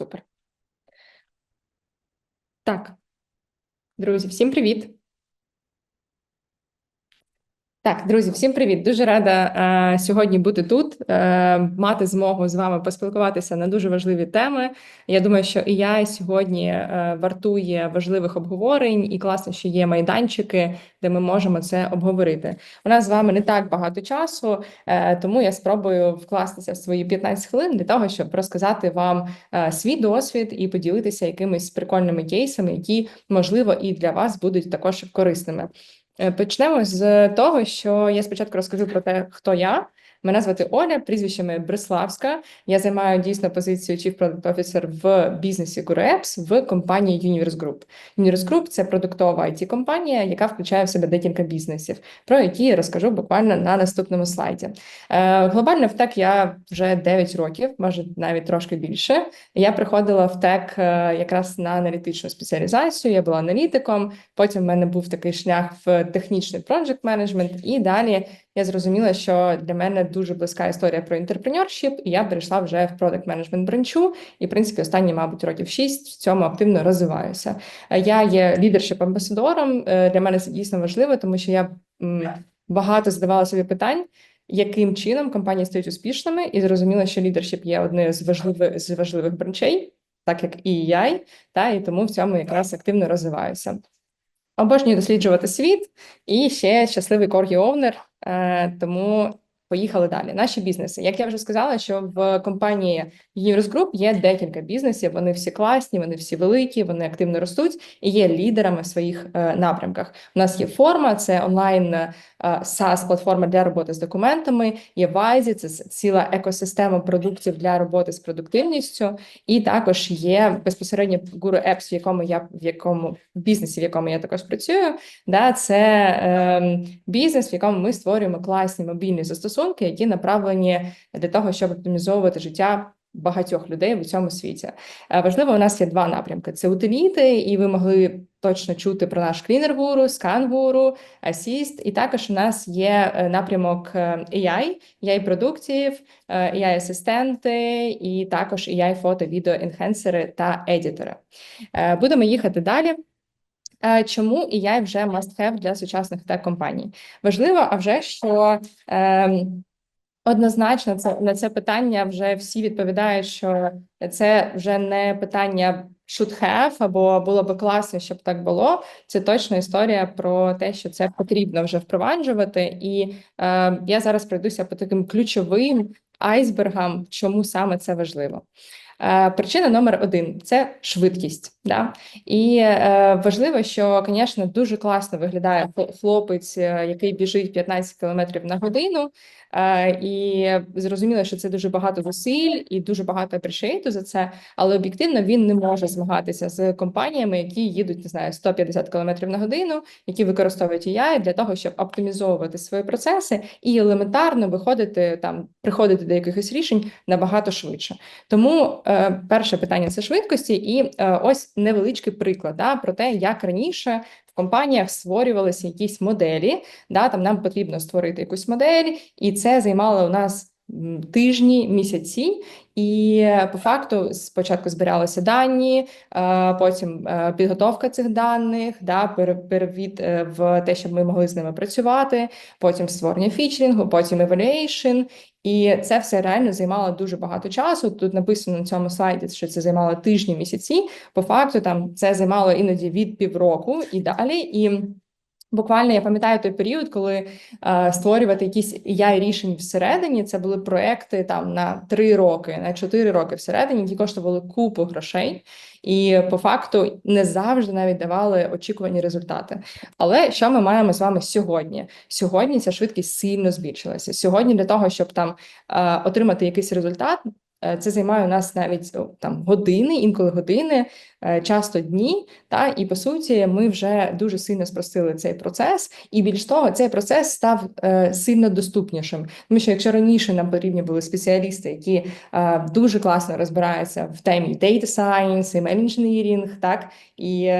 Супер. Так. Друзі, всім привіт. Так, друзі, всім привіт. Дуже рада е, сьогодні бути тут, е, мати змогу з вами поспілкуватися на дуже важливі теми. Я думаю, що і я сьогодні е, вартує важливих обговорень, і класно, що є майданчики, де ми можемо це обговорити. У нас з вами не так багато часу, е, тому я спробую вкластися в свої 15 хвилин для того, щоб розказати вам е, свій досвід і поділитися якимись прикольними кейсами, які можливо і для вас будуть також корисними. Е, Почнемо з того, що я спочатку розкажу про те, хто я. Мене звати Оля, прізвищами Бриславська. Я займаю дійсно позицію Chief Product Officer в бізнесі GuruApps в компанії Universe Group. Universe Group – це продуктова it компанія яка включає в себе декілька бізнесів, про які я розкажу буквально на наступному слайді. Е, глобально в тек я вже 9 років, може навіть трошки більше. Я приходила в тек е, якраз на аналітичну спеціалізацію. Я була аналітиком. Потім в мене був такий шлях в технічний project менеджмент, і далі я зрозуміла, що для мене дуже близька історія про інтерпренершіп, і я перейшла вже в продакт менеджмент бранчу. І, в принципі, останні, мабуть, років шість в цьому активно розвиваюся. Е, Я є лідершіп амбасадором. Е, Для мене це дійсно важливо, тому що я багато задавала собі питань. Яким чином компанії стають успішними, і зрозуміла, що лідершіп є одним з важливих з важливих бранчей, так як і я, та і тому в цьому якраз активно розвиваюся. Обожнюю досліджувати світ і ще щасливий коргі овнер. Е, тому поїхали далі. Наші бізнеси. Як я вже сказала, що в компанії Universe Group є декілька бізнесів. Вони всі класні, вони всі великі, вони активно ростуть і є лідерами в своїх е, напрямках. У нас є форма, це онлайн е, SaaS платформа для роботи з документами. Є Вайзі, це ціла екосистема продуктів для роботи з продуктивністю. І також є безпосередньо Guru Apps, в якому я в якому бізнесі, в якому я також працюю. Да, це е, бізнес, в якому ми створюємо класні мобільні застосунки, які направлені для того, щоб оптимізовувати життя. Багатьох людей в цьому світі Е, важливо. У нас є два напрямки: це утиліти, і ви могли точно чути про наш Scan Guru, Assist. І також у нас є е, напрямок е, AI, AI продуктів, AI асистенти, і також AI фото, відео, енхенсери та едітори. Будемо їхати далі. Е, Чому AI вже must have для сучасних тech компаній? Важливо, а вже що ем, однозначно це на це питання вже всі відповідають, що це вже не питання should have, або було би класно, щоб так було. Це точно історія про те, що це потрібно вже впроваджувати. І е, я зараз пройдуся по таким ключовим айсбергам, чому саме це важливо. Е, Причина номер один це швидкість. Да? І е, важливо, що, звісно, дуже класно виглядає хлопець, е, який біжить 15 км на годину. Е, і зрозуміло, що це дуже багато зусиль і дуже багато апрешейту за це, але об'єктивно він не може змагатися з компаніями, які їдуть, не знаю, 150 км на годину, які використовують AI для того, щоб оптимізовувати свої процеси і елементарно виходити там, приходити до якихось рішень набагато швидше. Тому е, перше питання це швидкості, і е, ось невеличкий приклад да, про те, як раніше в компаніях створювалися якісь моделі. Да, там нам потрібно створити якусь модель, і це займало у нас тижні, місяці. І е, по факту спочатку збиралися дані, е, потім е, підготовка цих даних, да, перевід в те, щоб ми могли з ними працювати, потім створення фічерінгу, потім evaluation. І це все реально займало дуже багато часу. Тут написано на цьому слайді, що це займало тижні, місяці. По факту, там це займало іноді від півроку і далі. І буквально я пам'ятаю той період, коли е, створювати якісь ai рішень всередині. Це були проекти там на три роки, на чотири роки всередині, які коштували купу грошей, і по факту не завжди навіть давали очікувані результати. Але що ми маємо з вами сьогодні? Сьогодні ця швидкість сильно збільшилася. Сьогодні для того, щоб там е, отримати якийсь результат. Е, Це займає у нас навіть там години, інколи години, е, часто дні. Та і по суті, ми вже дуже сильно спростили цей процес, і більш того, цей процес став е, сильно доступнішим. Тому що якщо раніше нам потрібні були спеціалісти, які дуже класно розбираються в темі data science, email engineering, так і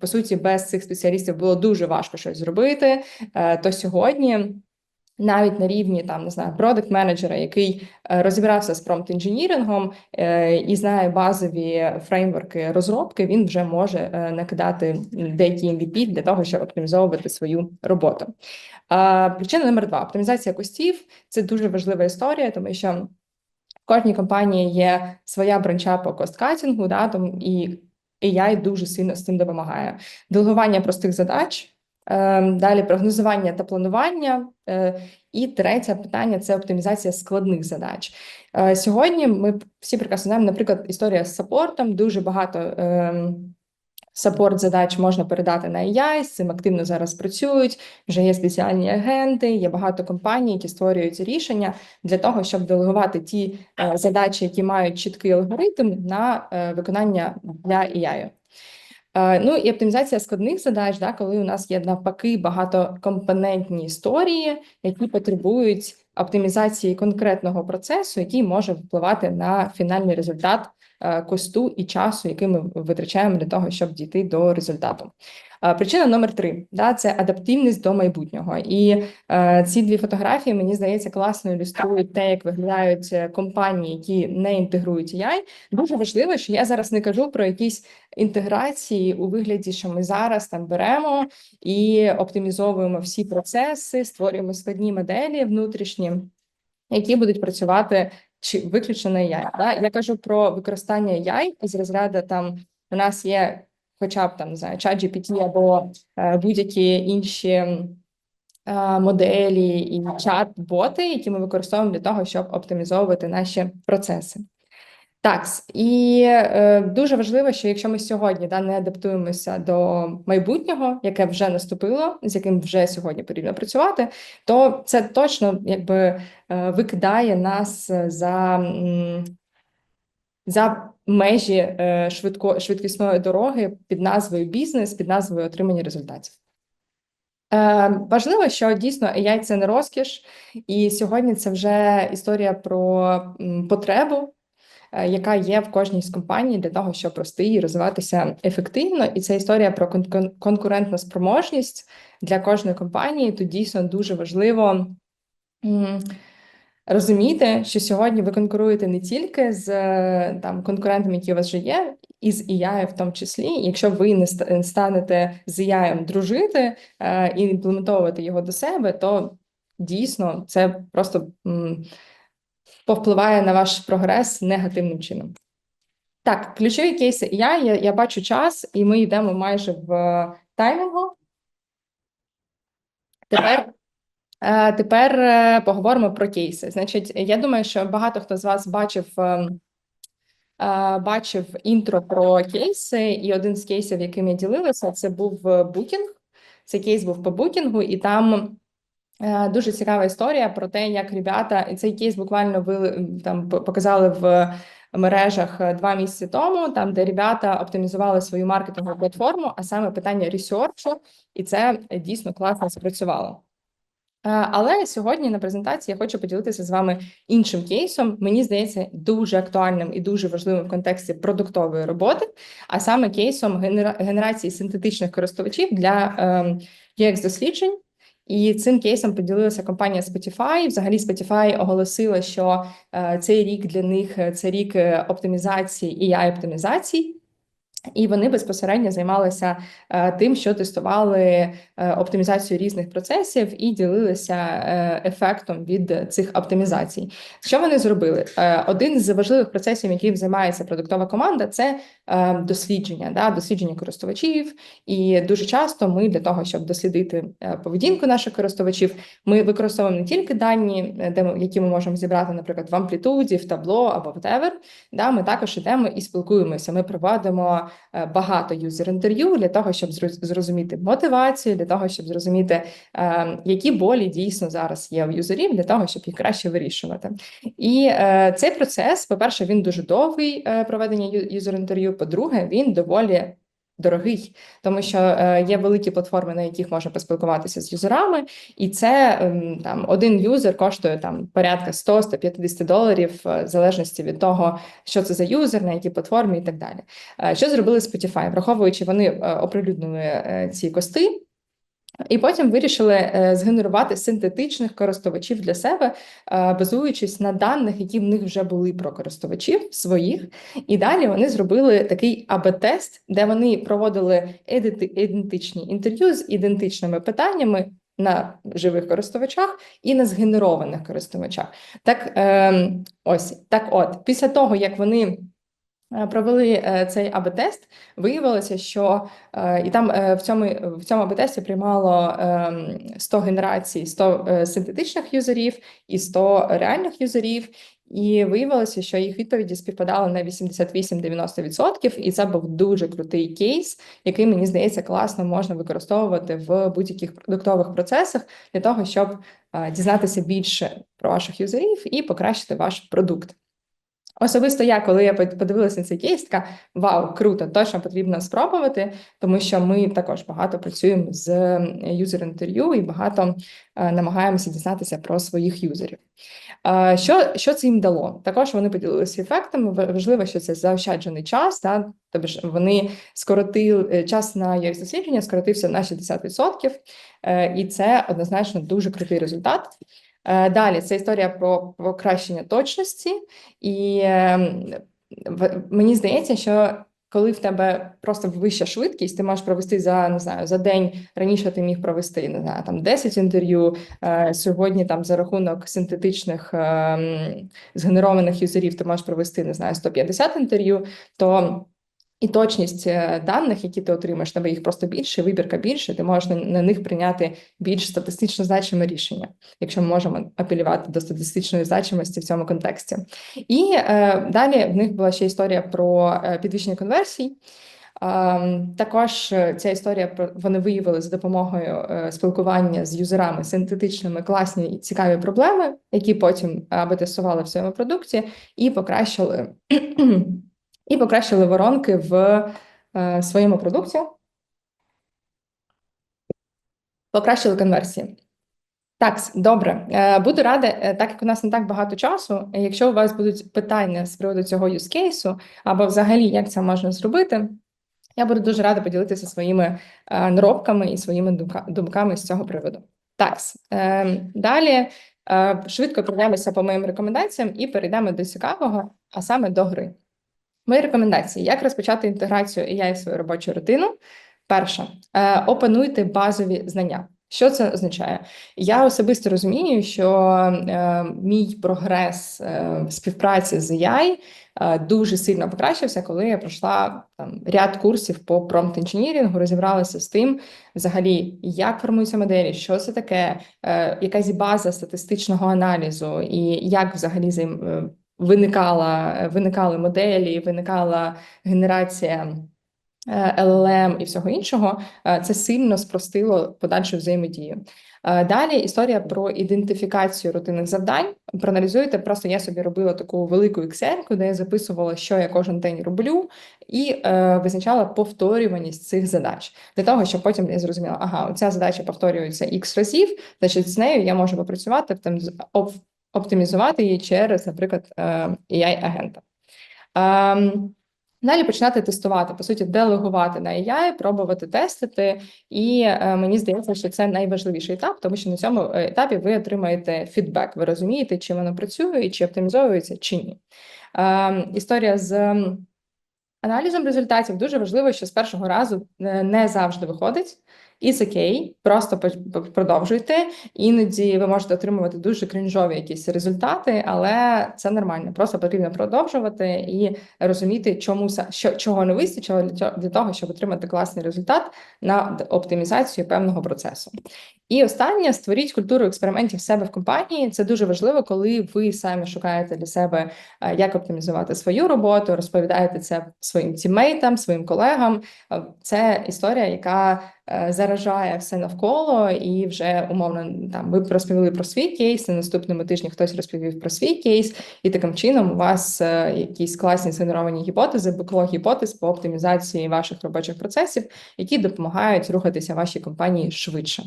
по суті, без цих спеціалістів було дуже важко щось зробити, то сьогодні. Навіть на рівні там не знаю, продакт менеджера, який е, розібрався з промпт інженірингом е, і знає базові фреймворки розробки, він вже може е, накидати деякі MVP для того, щоб оптимізовувати свою роботу. Причина номер два: оптимізація костів це дуже важлива історія, тому що в кожній компанії є своя бранча по косткатінгу, да, і AI дуже сильно з цим допомагає. Делегування простих задач. Ем, далі прогнозування та планування. Е, і третє питання це оптимізація складних задач. Е, сьогодні ми всі прекрасно знаємо, наприклад, історія з саппортом. Дуже багато ем, саппорт задач можна передати на AI, з цим активно зараз працюють. Вже є спеціальні агенти, є багато компаній, які створюють рішення для того, щоб делегувати ті е, задачі, які мають чіткий алгоритм на виконання для AI. Е, ну і оптимізація складних задач, да, коли у нас є навпаки багатокомпонентні історії, які потребують оптимізації конкретного процесу, який може впливати на фінальний результат косту і часу, який ми витрачаємо для того, щоб дійти до результату. Причина номер три да, це адаптивність до майбутнього. І е, ці дві фотографії мені здається класно ілюструють те, як виглядають е, компанії, які не інтегрують AI. Дуже важливо, що я зараз не кажу про якісь інтеграції у вигляді, що ми зараз там беремо і оптимізовуємо всі процеси, створюємо складні моделі внутрішні, які будуть працювати чи виключено яй. Да? Я кажу про використання AI з розряду там у нас є хоча б там не знаю, GPT або е, будь-які інші е, моделі і чат-боти, які ми використовуємо для того, щоб оптимізовувати наші процеси. Так, і е, дуже важливо, що якщо ми сьогодні да, не адаптуємося до майбутнього, яке вже наступило, з яким вже сьогодні потрібно працювати, то це точно якби е, викидає нас за за межі е, швидко, швидкісної дороги під назвою бізнес, під назвою отримання результатів. Е, важливо, що дійсно AI – це не розкіш, і сьогодні це вже історія про потребу, яка є в кожній з компаній для того, щоб рости і розвиватися ефективно. І це історія про кон конкурентну спроможність для кожної компанії. Тут дійсно дуже важливо. Розумійте, що сьогодні ви конкуруєте не тільки з е, там конкурентами, які у вас вже є, і з AI в тому числі. Якщо ви не станете з AI дружити е, і імплементовувати його до себе, то дійсно це просто м, повпливає на ваш прогрес негативним чином. Так, ключові кейси AI, я, я бачу час, і ми йдемо майже в таймінгу. Тепер. Е, тепер е, поговоримо про кейси. Значить, я думаю, що багато хто з вас бачив ем, е, бачив інтро про кейси, і один з кейсів, яким я ділилася, це був букінг. Цей кейс був по букінгу, і там дуже цікава історія про те, як ребята, і цей кейс буквально ви там показали в мережах два місяці тому, там де ребята оптимізували свою маркетингову платформу, а саме питання ресерчу, і це дійсно класно спрацювало. Е, але сьогодні на презентації я хочу поділитися з вами іншим кейсом. Мені здається, дуже актуальним і дуже важливим в контексті продуктової роботи, а саме кейсом генерації синтетичних користувачів для ux ем, досліджень. І цим кейсом поділилася компанія Spotify. Взагалі, Spotify оголосила, що е, цей рік для них це рік е, оптимізації і оптимізації. І вони безпосередньо займалися е, тим, що тестували е, оптимізацію різних процесів і ділилися е, ефектом від цих оптимізацій. Що вони зробили? Е, один з важливих процесів, яким займається продуктова команда, це е, дослідження, да, дослідження користувачів. І дуже часто ми для того, щоб дослідити е, поведінку наших користувачів, ми використовуємо не тільки дані, е, де ми, які ми можемо зібрати, наприклад, в амплітуді, в табло або whatever, Да, ми також ідемо і спілкуємося. Ми проводимо. Е, багато юзер-інтерв'ю для того, щоб зрозуміти мотивацію, для того, щоб зрозуміти, е, які болі дійсно зараз є у юзерів, для того, щоб їх краще вирішувати. І е, цей процес, по-перше, він дуже довгий проведення юзер-інтерв'ю. По-друге, він доволі дорогий, тому що е, є великі платформи, на яких можна поспілкуватися з юзерами, і це ем, там один юзер коштує там порядка 100-150 доларів, е, в залежності від того, що це за юзер, на якій платформі і так далі. Е, що зробили Spotify? Враховуючи, вони оприлюднили ці кости. І потім вирішили е, згенерувати синтетичних користувачів для себе, е, базуючись на даних, які в них вже були про користувачів своїх. І далі вони зробили такий АБ-тест, де вони проводили ідентичні інтерв'ю з ідентичними питаннями на живих користувачах і на згенерованих користувачах. Так, е, ось так, от після того як вони. Е, Провели е, цей АБ-тест, виявилося, що е, і там в цьому в цьому АБ-тесті приймало ем, 100 генерацій, 100 е, синтетичних юзерів і 100 реальних юзерів. І виявилося, що їх відповіді співпадали на 88-90%, і це був дуже крутий кейс, який мені здається класно можна використовувати в будь-яких продуктових процесах для того, щоб дізнатися більше про ваших юзерів і покращити ваш продукт. Особисто я, коли я подивилася на цей кейс, така вау, круто, точно потрібно спробувати, тому що ми також багато працюємо з юзер-інтерв'ю і багато е, намагаємося дізнатися про своїх юзерів. Е, Що, що це їм дало? Також вони поділилися ефектами. Важливо, що це заощаджений час, да? тобто ж вони скоротили е, час на їх дослідження, скоротився на 60%, е, і це однозначно дуже крутий результат. Е, Далі це історія про покращення точності, і мені здається, що коли в тебе просто вища швидкість, ти можеш провести за не знаю за день. Раніше ти міг провести не знаю там 10 інтерв'ю. е, Сьогодні там за рахунок синтетичних ем, згенерованих юзерів ти можеш провести не знаю 150 інтерв'ю. То і точність е, даних, які ти отримаєш, тебе їх просто більше, вибірка більше, ти можеш на, них прийняти більш статистично значиме рішення, якщо ми можемо апелювати до статистичної значимості в цьому контексті. І е, далі в них була ще історія про е, підвищення конверсій. Ем, Також е, ця історія про вони виявили за допомогою е, спілкування з юзерами синтетичними класні і цікаві проблеми, які потім аби тестували в своєму продукті, і покращили і покращили воронки в е, своєму продукті, покращили конверсії. Так, добре. Е, Буду рада, е, так як у нас не так багато часу. Якщо у вас будуть питання з приводу цього case, або взагалі як це можна зробити, я буду дуже рада поділитися своїми е, наробками і своїми думками з цього приводу. Так, далі швидко пройдемося по моїм рекомендаціям і перейдемо до цікавого, а саме до гри. Мої рекомендації: як розпочати інтеграцію AI в свою робочу рутину? Перше, е, опануйте базові знання. Що це означає? Я особисто розумію, що е, мій прогрес е, співпраці з AI е, дуже сильно покращився, коли я пройшла там ряд курсів по промпт інженірінгу, розібралася з тим, взагалі, як формуються моделі, що це таке, е, якась база статистичного аналізу, і як взагалі е, виникала, виникали моделі, виникала генерація. е, LLM і всього іншого, е, це сильно спростило подальшу взаємодію. Е, Далі історія про ідентифікацію рутинних завдань. Проаналізуйте, просто я собі робила таку велику Excel, де я записувала, що я кожен день роблю, і е, визначала повторюваність цих задач для того, щоб потім я зрозуміла, ага, ця задача повторюється X разів, значить з нею я можу попрацювати, там оптимізувати її через, наприклад, е, AI-агента. Ем, Далі починати тестувати, по суті, делегувати на AI, пробувати тестити. І е, мені здається, що це найважливіший етап, тому що на цьому етапі ви отримаєте фідбек. Ви розумієте, чи воно працює, чи оптимізовується, чи ні. Е, історія з аналізом результатів дуже важливо, що з першого разу е, не завжди виходить. Це окей, просто продовжуйте. Іноді ви можете отримувати дуже крінжові якісь результати, але це нормально. Просто потрібно продовжувати і розуміти, чому що чого не вистачило для того, щоб отримати класний результат на оптимізацію певного процесу. І останнє створіть культуру експериментів в себе в компанії. Це дуже важливо, коли ви самі шукаєте для себе, е, як оптимізувати свою роботу, розповідаєте це своїм тіммейтам, своїм колегам. Е, Це історія, яка заражає все навколо, і вже умовно там ви розповіли про свій кейс. На наступному тижні хтось розповів про свій кейс, і таким чином у вас е, якісь класні згенеровані гіпотези, беклог гіпотез по оптимізації ваших робочих процесів, які допомагають рухатися вашій компанії швидше.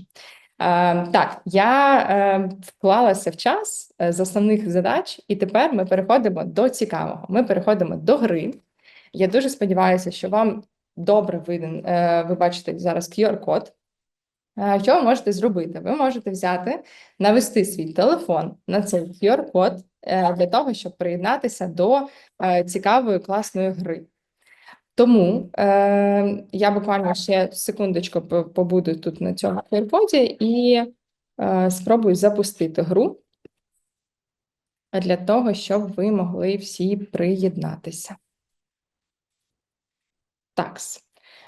Е, так, я е, вклалася в час е, з основних задач, і тепер ми переходимо до цікавого. Ми переходимо до гри. Я дуже сподіваюся, що вам добре виден. е, Ви бачите зараз QR-код. Е, Що ви можете зробити? Ви можете взяти, навести свій телефон на цей QR-код е, для того, щоб приєднатися до цікавої класної гри. Тому е, я буквально ще секундочку побуду тут на цьому QR-коді і е, спробую запустити гру для того, щоб ви могли всі приєднатися. Такс.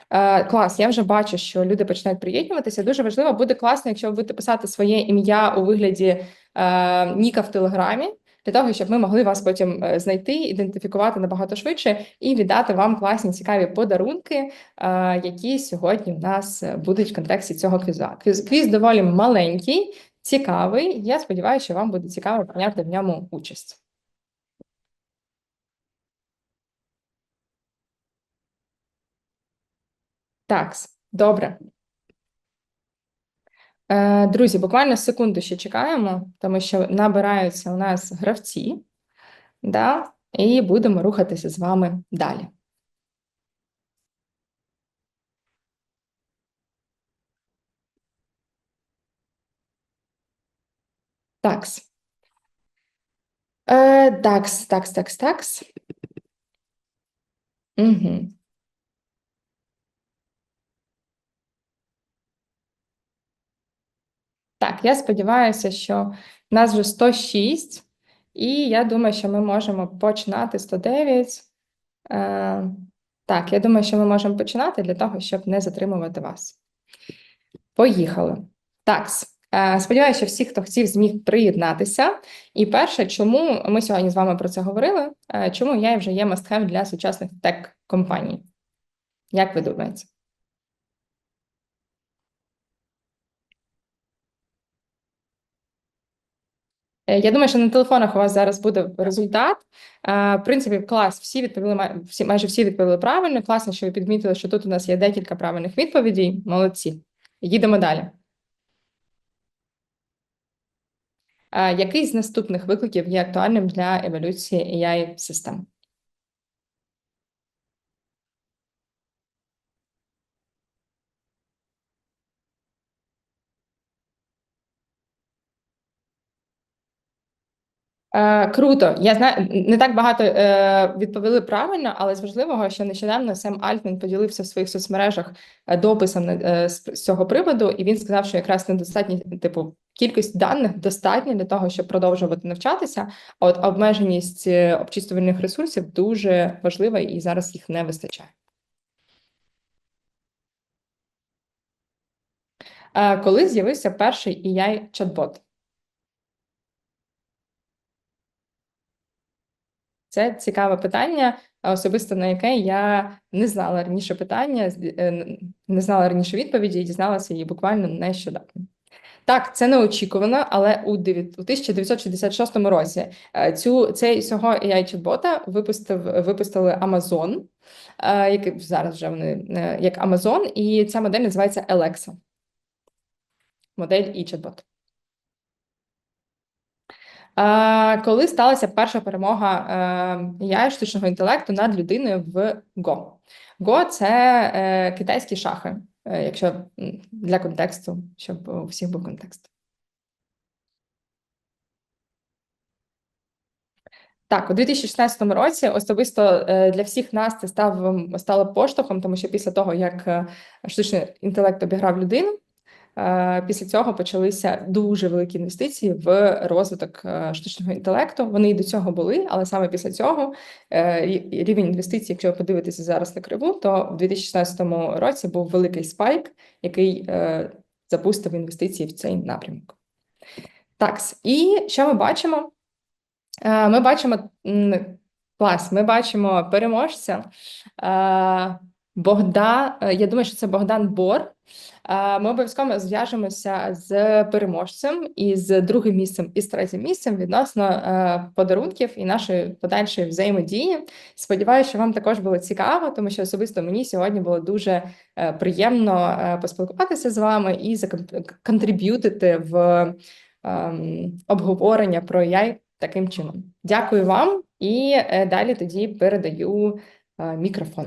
Е, клас, я вже бачу, що люди починають приєднуватися. Дуже важливо, буде класно, якщо ви будете писати своє ім'я у вигляді е, Ніка в Телеграмі, для того, щоб ми могли вас потім е, знайти, ідентифікувати набагато швидше і віддати вам класні цікаві подарунки, е, які сьогодні у нас е, будуть в контексті цього квіза. Квіз, квіз доволі маленький, цікавий. Я сподіваюся, що вам буде цікаво прийняти в ньому участь. Так, добре. Е, Друзі, буквально секунду ще чекаємо, тому що набираються у нас гравці, да, і будемо рухатися з вами далі. Такс. Е, такс, такс, такс, такс. Так, я сподіваюся, що нас вже 106, і я думаю, що ми можемо починати 109. Е, так, я думаю, що ми можемо починати для того, щоб не затримувати вас. Поїхали. Так, е, сподіваюся, що всі, хто хотів, зміг приєднатися. І перше, чому ми сьогодні з вами про це говорили, е, чому я вже є must-have для сучасних тек-компаній. Як ви думаєте? Я думаю, що на телефонах у вас зараз буде результат. Е, В принципі, клас, всі відповіли всі, майже всі відповіли правильно. Класно, що ви підмітили, що тут у нас є декілька правильних відповідей. Молодці. Їдемо далі. Е, Який з наступних викликів є актуальним для еволюції AI систем? Е, круто. Я знаю, не так багато е, відповіли правильно, але з важливого, що нещодавно Сем Альтман поділився в своїх соцмережах е, дописом е, з, цього приводу, і він сказав, що якраз недостатньо, типу, кількість даних достатня для того, щоб продовжувати навчатися. А от обмеженість е, обчислювальних ресурсів дуже важлива, і зараз їх не вистачає. Е, коли з'явився перший AI чат-бот? Це цікаве питання, особисто на яке я не знала раніше питання, е, не знала раніше відповіді і дізналася її буквально нещодавно. Так, це неочікувано, але у 1966 році е, цю цей цього AI-чат-бота випустив випустили Amazon, е, який зараз вже вони як Amazon, і ця модель називається Alexa. Модель і чат-бот. Коли сталася перша перемога е, AI штучного інтелекту над людиною в Go? Go – це е, китайські шахи, е, якщо для контексту, щоб у всіх був контекст. Так, у 2016 році особисто для всіх нас це став стало поштовхом, тому що після того, як штучний інтелект обіграв людину, після цього почалися дуже великі інвестиції в розвиток е, штучного інтелекту. Вони і до цього були, але саме після цього е, рівень інвестицій, якщо ви подивитеся зараз на криву, то в 2016 році був великий спайк, який е, запустив інвестиції в цей напрямок. Так, і що ми бачимо? Е, Ми бачимо клас, ми бачимо переможця е, Богда. е, Я думаю, що це Богдан Бор. Е, Ми обов'язково зв'яжемося з переможцем і з другим місцем і з третім місцем відносно е, подарунків і нашої подальшої взаємодії. Сподіваюся, що вам також було цікаво, тому що особисто мені сьогодні було дуже е, приємно поспілкуватися з вами і законтриб'ютити в ем, обговорення про AI таким чином. Дякую вам і далі тоді передаю мікрофон.